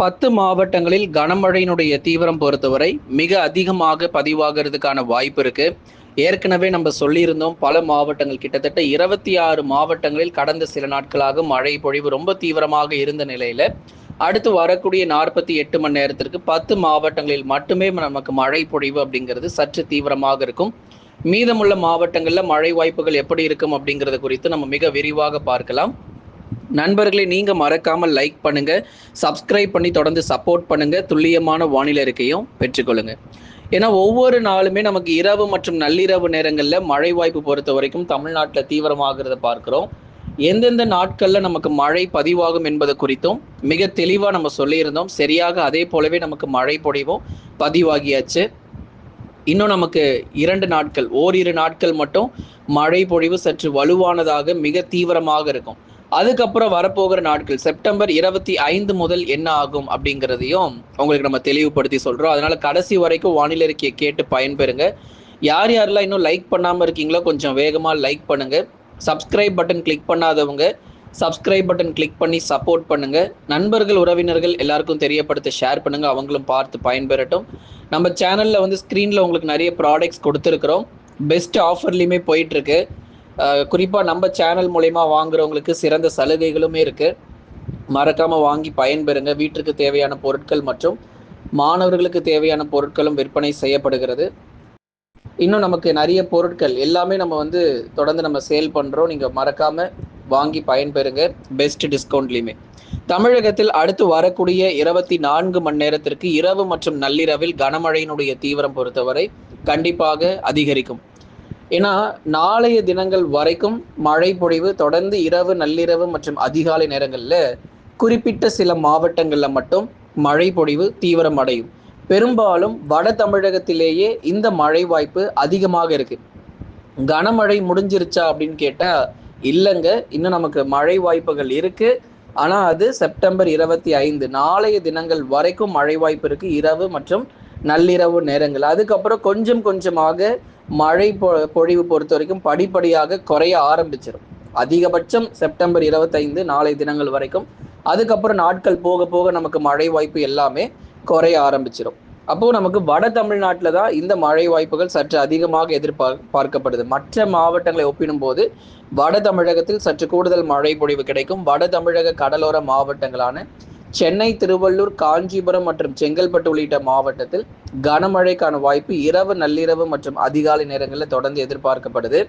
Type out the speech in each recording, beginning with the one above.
பத்து மாவட்டங்களில் கனமழையினுடைய தீவிரம் பொறுத்தவரை மிக அதிகமாக பதிவாகிறதுக்கான வாய்ப்பு இருக்கு. ஏற்கனவே நம்ம சொல்லியிருந்தோம் பல மாவட்டங்கள் கிட்டத்தட்ட இருபத்தி ஆறு மாவட்டங்களில் கடந்த சில நாட்களாக மழை பொழிவு ரொம்ப தீவிரமாக இருந்த நிலையில அடுத்து வரக்கூடிய நாற்பத்தி எட்டு மணி நேரத்திற்கு பத்து மாவட்டங்களில் மட்டுமே நமக்கு மழை பொழிவு அப்படிங்கிறது சற்று தீவிரமாக இருக்கும். மீதமுள்ள மாவட்டங்களில் மழை வாய்ப்புகள் எப்படி இருக்கும் அப்படிங்கிறது குறித்து நம்ம மிக விரிவாக பார்க்கலாம். நண்பர்களை நீங்க மறக்காமல் லைக் பண்ணுங்க சப்ஸ்கிரைப் பண்ணி தொடர்ந்து சப்போர்ட் பண்ணுங்க துல்லியமான வானிலை இருக்கையும் பெற்றுக்கொள்ளுங்க ஏன்னா ஒவ்வொரு நாளுமே நமக்கு இரவு மற்றும் நள்ளிரவு நேரங்களில் மழை வாய்ப்பு பொறுத்த வரைக்கும் தமிழ்நாட்டில் தீவிரமாகிறத பார்க்குறோம். எந்தெந்த நாட்களில் நமக்கு மழை பதிவாகும் என்பது குறித்தும் மிக தெளிவாக நம்ம சொல்லியிருந்தோம். சரியாக அதே போலவே நமக்கு மழை பொழிவும் பதிவாகியாச்சு. இன்னும் நமக்கு இரண்டு நாட்கள் ஓரிரு நாட்கள் மட்டும் மழை பொழிவு சற்று வலுவானதாக மிக தீவிரமாக இருக்கும். அதுக்கப்புறம் வரப்போகிற நாட்கள் செப்டம்பர் இருபத்தி ஐந்து முதல் என்ன ஆகும் அப்படிங்கிறதையும் உங்களுக்கு நம்ம தெளிவுபடுத்தி சொல்றோம். அதனால கடைசி வரைக்கும் வானிலை அறிக்கையை கேட்டு பயன்பெறுங்க. யார் யாரெல்லாம் இன்னும் லைக் பண்ணாம இருக்கீங்களோ கொஞ்சம் வேகமா லைக் பண்ணுங்க. சப்ஸ்கிரைப் பட்டன் கிளிக் பண்ணாதவங்க சப்ஸ்கிரைப் பட்டன் கிளிக் பண்ணி சப்போர்ட் பண்ணுங்க. நண்பர்கள் உறவினர்கள் எல்லாருக்கும் தெரியப்படுத்த ஷேர் பண்ணுங்க. அவங்களும் பார்த்து பயன்பெறட்டும். நம்ம சேனல்ல வந்து ஸ்க்ரீன்ல உங்களுக்கு நிறைய ப்ராடக்ட்ஸ் கொடுத்துருக்குறோம். பெஸ்ட் ஆஃபர்லையுமே போயிட்டு இருக்கு. குறிப்பாக நம்ம சேனல் மூலயமா வாங்குறவங்களுக்கு சிறந்த சலுகைகளுமே இருக்கு. மறக்காமல் வாங்கி பயன்பெறுங்க. வீட்டிற்கு தேவையான பொருட்கள் மற்றும் மாணவர்களுக்கு தேவையான பொருட்களும் விற்பனை செய்யப்படுகிறது. இன்னும் நமக்கு நிறைய பொருட்கள் எல்லாமே நம்ம வந்து தொடர்ந்து நம்ம சேல் பண்ணுறோம் நீங்கள் மறக்காம வாங்கி பயன்பெறுங்க. பெஸ்ட் டிஸ்கவுண்ட்லையுமே தமிழகத்தில் அடுத்து வரக்கூடிய இருபத்தி நான்கு மணி நேரத்திற்கு இரவு மற்றும் நள்ளிரவில் கனமழையினுடைய தீவிரம் பொறுத்தவரை கண்டிப்பாக அதிகரிக்கும். ஏன்னா நாளைய தினங்கள் வரைக்கும் மழை பொழிவு தொடர்ந்து இரவு நள்ளிரவு மற்றும் அதிகாலை நேரங்களில் குறிப்பிட்ட சில மாவட்டங்களில் மட்டும் மழை பொழிவு தீவிரம் அடையும் பெரும்பாலும் வட தமிழகத்திலேயே இந்த மழை வாய்ப்பு அதிகமாக இருக்கு. கனமழை முடிஞ்சிருச்சா அப்படின்னு கேட்டா இல்லைங்க. இன்னும் நமக்கு மழை வாய்ப்புகள் இருக்கு. ஆனா அது செப்டம்பர் இருபத்தி ஐந்து. நாளைய தினங்கள் வரைக்கும் மழை வாய்ப்பு இருக்கு. இரவு மற்றும் நள்ளிரவு நேரங்கள். அதுக்கப்புறம் கொஞ்சம் கொஞ்சமாக மழை பொ பொழிவு பொறுத்த வரைக்கும் படிப்படியாக குறைய ஆரம்பிச்சிடும் அதிகபட்சம் செப்டம்பர் இருபத்தைந்து நாளை தினங்கள் வரைக்கும். அதுக்கப்புறம் நாட்கள் போக போக நமக்கு மழை வாய்ப்பு எல்லாமே குறைய ஆரம்பிச்சிடும் அப்போ நமக்கு வட தமிழ்நாட்டில் தான் இந்த மழை வாய்ப்புகள் சற்று அதிகமாக எதிர்பார் பார்க்கப்படுது. மற்ற மாவட்டங்களை ஒப்பிடும்போது வட தமிழகத்தில் சற்று கூடுதல் மழை பொழிவு கிடைக்கும். வட தமிழக கடலோர மாவட்டங்களான சென்னை திருவள்ளூர் காஞ்சிபுரம் மற்றும் செங்கல்பட்டு உள்ளிட்ட மாவட்டத்தில் கனமழைக்கான வாய்ப்பு இரவு நள்ளிரவு மற்றும் அதிகாலை நேரங்களில் தொடர்ந்து எதிர்பார்க்கப்படுது.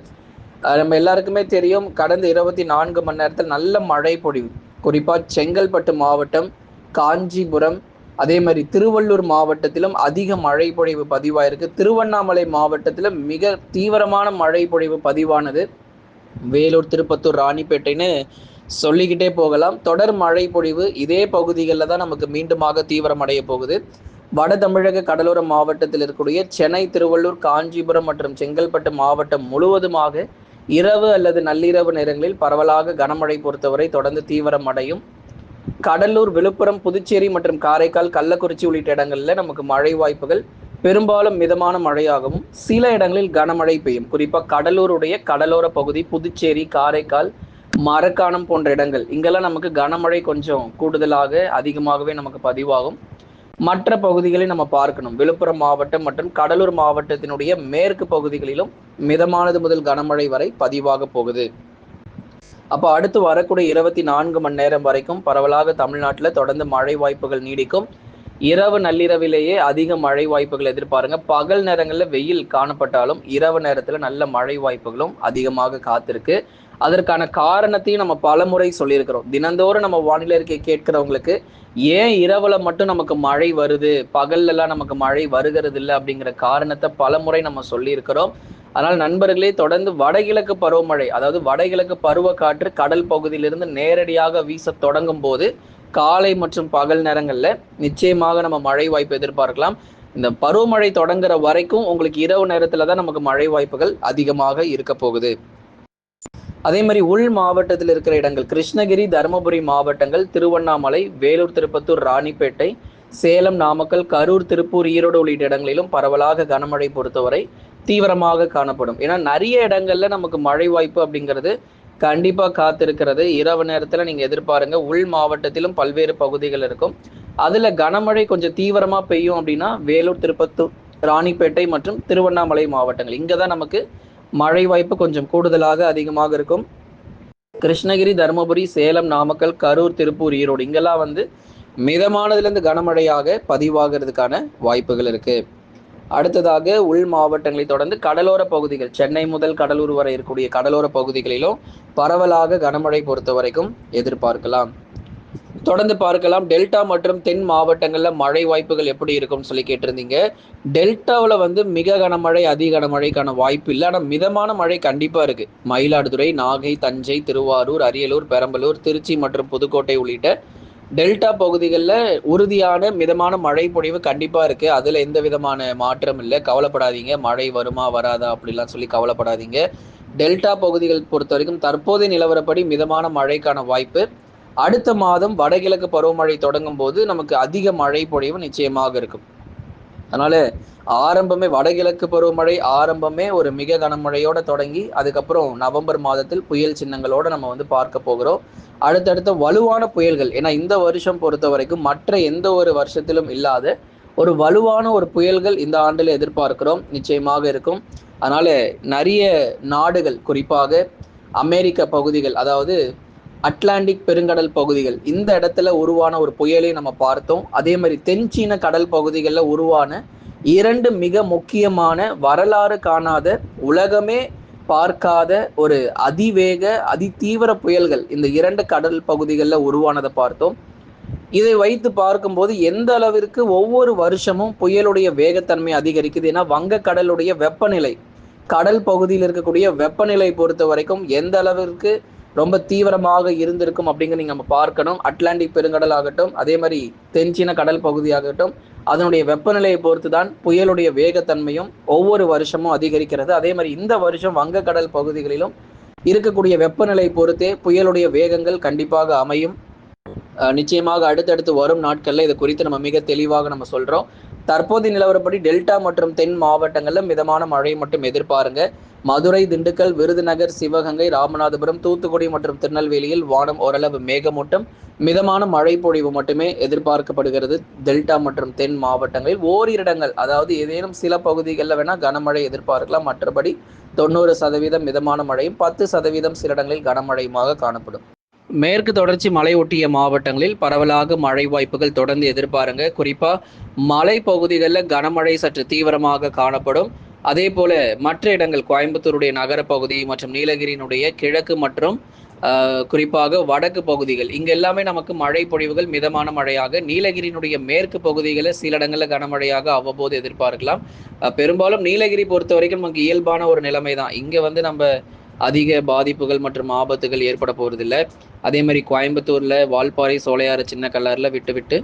நம்ம எல்லாருக்குமே தெரியும் கடந்த இருபத்தி நான்கு மணி நேரத்தில் நல்ல மழை பொழிவு. குறிப்பாக செங்கல்பட்டு மாவட்டம் காஞ்சிபுரம் அதே மாதிரி திருவள்ளூர் மாவட்டத்திலும் அதிக மழை பொழிவு பதிவாயிருக்கு. திருவண்ணாமலை மாவட்டத்திலும் மிக தீவிரமான மழை பொழிவு பதிவானது. வேலூர் திருப்பத்தூர் ராணிப்பேட்டைன்னு சொல்லிக்கிட்டே போகலாம். தொடர் மழை பொழிவு இதே பகுதிகளில் தான் நமக்கு மீண்டுமாக தீவிரமடைய போகுது. வட தமிழக கடலோர மாவட்டத்தில் இருக்கக்கூடிய சென்னை திருவள்ளூர் காஞ்சிபுரம் மற்றும் செங்கல்பட்டு மாவட்டம் முழுவதுமாக இரவு அல்லது நள்ளிரவு நேரங்களில் பரவலாக கனமழை பொறுத்தவரை தொடர்ந்து தீவிரம் அடையும். கடலூர் விழுப்புரம் புதுச்சேரி மற்றும் காரைக்கால் கள்ளக்குறிச்சி உள்ளிட்ட இடங்களில் நமக்கு மழை வாய்ப்புகள் பெரும்பாலும் மிதமான மழையாகவும் சில இடங்களில் கனமழை பெய்யும். குறிப்பாக கடலூருடைய கடலோர பகுதி புதுச்சேரி காரைக்கால் மரக்காணம் போன்ற இடங்கள். இங்கெல்லாம் நமக்கு கனமழை கொஞ்சம் கூடுதலாக அதிகமாகவே நமக்கு பதிவாகும். மற்ற பகுதிகளை நம்ம பார்க்கணும். விழுப்புரம் மாவட்டம் மற்றும் கடலூர் மாவட்டத்தினுடைய மேற்கு பகுதிகளிலும் மிதமானது முதல் கனமழை வரை பதிவாக போகுது. அப்போ அடுத்து வரக்கூடிய இருபத்தி நான்கு மணி நேரம் வரைக்கும் பரவலாக தமிழ்நாட்டில் தொடர்ந்து மழை வாய்ப்புகள் நீடிக்கும். இரவு நள்ளிரவிலேயே அதிக மழை வாய்ப்புகள் எதிர்பாருங்க. பகல் நேரங்களில் வெயில் காணப்பட்டாலும் இரவு நேரத்தில் நல்ல மழை வாய்ப்புகளும் அதிகமாக காத்திருக்கு. அதற்கான காரணத்தையும் நம்ம பலமுறை சொல்லியிருக்கிறோம். தினந்தோறும் நம்ம வானிலை இருக்கை கேட்கிறவங்களுக்கு ஏன் இரவுல மட்டும் நமக்கு மழை வருது? பகல்லலாம் நமக்கு மழை வருகிறது இல்லை அப்படிங்கிற காரணத்தை பலமுறை நம்ம சொல்லியிருக்கிறோம். அதனால் நண்பர்களே தொடர்ந்து வடகிழக்கு பருவமழை அதாவது வடகிழக்கு பருவ காற்று கடல் பகுதியிலிருந்து நேரடியாக வீச தொடங்கும் போது காலை மற்றும் பகல் நேரங்கள்ல நிச்சயமாக நம்ம மழை வாய்ப்பு எதிர்பார்க்கலாம். இந்த பருவமழை தொடங்குற வரைக்கும் உங்களுக்கு இரவு நேரத்தில் தான் நமக்கு மழை வாய்ப்புகள் அதிகமாக இருக்க போகுது. அதே மாதிரி உள் மாவட்டத்தில் இருக்கிற இடங்கள் கிருஷ்ணகிரி தருமபுரி மாவட்டங்கள் திருவண்ணாமலை வேலூர் திருப்பத்தூர் ராணிப்பேட்டை சேலம் நாமக்கல் கரூர் திருப்பூர் ஈரோடு உள்ளிட்ட இடங்களிலும் பரவலாக கனமழை பொறுத்தவரை தீவிரமாக காணப்படும். ஏன்னா நிறைய இடங்கள்ல நமக்கு மழை வாய்ப்பு அப்படிங்கிறது கண்டிப்பாக காத்திருக்கிறது. இரவு நேரத்தில் நீங்கள் எதிர்பாருங்க உள் மாவட்டத்திலும் பல்வேறு பகுதிகள் இருக்கும். அதில் கனமழை கொஞ்சம் தீவிரமாக பெய்யும் அப்படின்னா வேலூர் திருப்பத்தூர் ராணிப்பேட்டை மற்றும் திருவண்ணாமலை மாவட்டங்கள். இங்கே தான் நமக்கு மழை வாய்ப்பு கொஞ்சம் கூடுதலாக அதிகமாக இருக்கும். கிருஷ்ணகிரி தருமபுரி சேலம் நாமக்கல் கரூர் திருப்பூர் ஈரோடு இங்கெல்லாம் வந்து மிதமானதுலேருந்து கனமழையாக பதிவாகிறதுக்கான வாய்ப்புகள் இருக்குது அடுத்ததாக உள் மாவட்டங்களை தொடர்ந்து கடலோர பகுதிகள் சென்னை முதல் கடலூர் வரை இருக்கக்கூடிய கடலோர பகுதிகளிலும் பரவலாக கனமழை பொறுத்த வரைக்கும் எதிர்பார்க்கலாம். தொடர்ந்து பார்க்கலாம். டெல்டா மற்றும் தென் மாவட்டங்களில் மழை வாய்ப்புகள் எப்படி இருக்கும்னு சொல்லி கேட்டிருந்தீங்க. டெல்டாவில் வந்து மிக கனமழை அதிக கனமழைக்கான வாய்ப்பு இல்லை. ஆனால் மிதமான மழை கண்டிப்பாக இருக்குது மயிலாடுதுறை நாகை தஞ்சை திருவாரூர் அரியலூர் பெரம்பலூர் திருச்சி மற்றும் புதுக்கோட்டை உள்ளிட்ட டெல்டா பகுதிகளில் உறுதியான மிதமான மழை பொழிவு கண்டிப்பாக இருக்குது அதில் எந்த விதமான மாற்றம் இல்லை. கவலைப்படாதீங்க. மழை வருமா வராதா அப்படிலாம் சொல்லி கவலைப்படாதீங்க. டெல்டா பகுதிகள் பொறுத்த வரைக்கும் தற்போதைய நிலவரப்படி மிதமான மழைக்கான வாய்ப்பு. அடுத்த மாதம் வடகிழக்கு பருவமழை தொடங்கும் போது நமக்கு அதிக மழை பொழிவு நிச்சயமாக இருக்கும். அதனால ஆரம்பமே வடகிழக்கு பருவமழை ஆரம்பமே ஒரு மிக கனமழையோட தொடங்கி அதுக்கப்புறம் நவம்பர் மாதத்தில் புயல் சின்னங்களோட நம்ம வந்து பார்க்க போகிறோம். அடுத்தடுத்த வலுவான புயல்கள் ஏன்னா இந்த வருஷம் பொறுத்த வரைக்கும் மற்ற எந்த ஒரு வருஷத்திலும் இல்லாத ஒரு வலுவான ஒரு புயல்கள் இந்த ஆண்டில் எதிர்பார்க்கிறோம். நிச்சயமாக இருக்கும். அதனால நிறைய நாடுகள் குறிப்பாக அமெரிக்க பகுதிகள் அதாவது அட்லாண்டிக் பெருங்கடல் பகுதிகள். இந்த இடத்துல உருவான ஒரு புயலை நம்ம பார்த்தோம். அதே மாதிரி தென்சீன கடல் பகுதிகளில் உருவான இரண்டு மிக முக்கியமான வரலாறு காணாத உலகமே பார்க்காத ஒரு அதிவேக அதிதீவிர புயல்கள் இந்த இரண்டு கடல் பகுதிகளில் உருவானதை பார்த்தோம். இதை வைத்து பார்க்கும்போது எந்த அளவிற்கு ஒவ்வொரு வருஷமும் புயலுடைய வேகத்தன்மை அதிகரிக்குது ஏன்னா வங்கக்கடலுடைய வெப்பநிலை கடல் பகுதியில் இருக்கக்கூடிய வெப்பநிலை பொறுத்த வரைக்கும் எந்த அளவிற்கு ரொம்ப தீவிரமாக இருந்திருக்கும் அப்படிங்கிற நீங்க நம்ம பார்க்கணும். அட்லாண்டிக் பெருங்கடல் ஆகட்டும் அதே மாதிரி தென்சீன கடல் பகுதியாகட்டும் அதனுடைய வெப்பநிலையை பொறுத்து தான் புயலுடைய வேகத்தன்மையும் ஒவ்வொரு வருஷமும் அதிகரிக்கிறது. அதே மாதிரி இந்த வருஷம் வங்கக்கடல் பகுதிகளிலும் இருக்கக்கூடிய வெப்பநிலை பொறுத்தே புயலுடைய வேகங்கள் கண்டிப்பாக அமையும். நிச்சயமாக அடுத்தடுத்து வரும் நாட்களில் இது குறித்து நம்ம மிக தெளிவாக நம்ம சொல்றோம். தற்போதைய நிலவரப்படி டெல்டா மற்றும் தென் மாவட்டங்களில் மிதமான மழை மட்டும் எதிர்பாருங்க. மதுரை திண்டுக்கல் விருதுநகர் சிவகங்கை ராமநாதபுரம் தூத்துக்குடி மற்றும் திருநெல்வேலியில் வானம் ஓரளவு மேகமூட்டம். மிதமான மழை பொழிவு மட்டுமே எதிர்பார்க்கப்படுகிறது. டெல்டா மற்றும் தென் மாவட்டங்களில் ஓரிடங்கள் அதாவது ஏதேனும் சில பகுதிகளில் வேணால் கனமழை எதிர்பார்க்கலாம். மற்றபடி தொண்ணூறு சதவீதம் மிதமான மழையும் பத்து சதவீதம் சில இடங்களில் கனமழையுமாக காணப்படும். மேற்கு தொடர்ச்சி மலை ஒட்டிய மாவட்டங்களில் பரவலாக மழை வாய்ப்புகள் தொடர்ந்து எதிர்பாருங்க. குறிப்பா மலை பகுதிகளில் கனமழை சற்று தீவிரமாக காணப்படும். அதே போல மற்ற இடங்கள் கோயம்புத்தூருடைய நகரப்பகுதி மற்றும் நீலகிரியினுடைய கிழக்கு மற்றும் குறிப்பாக வடக்கு பகுதிகள் இங்க எல்லாமே நமக்கு மழை பொழிவுகள் மிதமான மழையாக நீலகிரியினுடைய மேற்கு பகுதிகளில் சில இடங்களில் கனமழையாக அவ்வப்போது எதிர்பார்க்கலாம். பெரும்பாலும் நீலகிரி பொறுத்த வரைக்கும் நமக்கு இயல்பான ஒரு நிலைமை தான் இங்க வந்து நம்ம அதிக பாதிப்புகள் மற்றும் ஆபத்துகள் ஏற்பட போறதில்லை. அதே மாதிரி கோயம்புத்தூரில் வால்பாறை சோலையாறு சின்ன கல்லறில் விட்டு விட்டு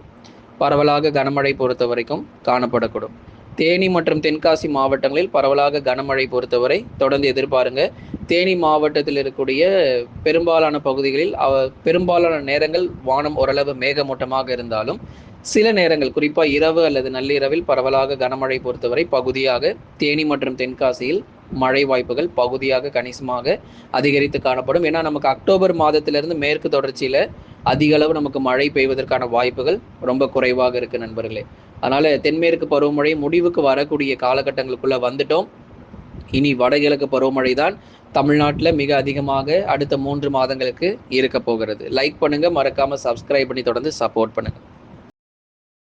பரவலாக கனமழை பொறுத்த வரைக்கும் காணப்படக்கூடும். தேனி மற்றும் தென்காசி மாவட்டங்களில் பரவலாக கனமழை பொறுத்தவரை தொடர்ந்து எதிர்பாருங்க. தேனி மாவட்டத்தில் இருக்கக்கூடிய பெரும்பாலான பகுதிகளில் அவ பெரும்பாலான நேரங்கள் வானம் ஓரளவு மேகமூட்டமாக இருந்தாலும் சில நேரங்கள் குறிப்பாக இரவு அல்லது நள்ளிரவில் பரவலாக கனமழை பொறுத்தவரை பகுதியாக தேனி மற்றும் தென்காசியில் மழை வாய்ப்புகள் பகுதியாக கணிசமாக அதிகரித்து காணப்படும். ஏன்னா நமக்கு அக்டோபர் மாதத்திலிருந்து மேற்கு தொடர்ச்சியில அதிக அளவு நமக்கு மழை பெய்வதற்கான வாய்ப்புகள் ரொம்ப குறைவாக இருக்கு நண்பர்களே. அதனால தென்மேற்கு பருவமழை முடிவுக்கு வரக்கூடிய காலகட்டங்களுக்குள்ள வந்துட்டோம். இனி வடகிழக்கு பருவமழை தான் தமிழ்நாட்டில் மிக அதிகமாக அடுத்த மூன்று மாதங்களுக்கு இருக்க போகிறது. லைக் பண்ணுங்க மறக்காம சப்ஸ்கிரைப் பண்ணி தொடர்ந்து சப்போர்ட் பண்ணுங்க.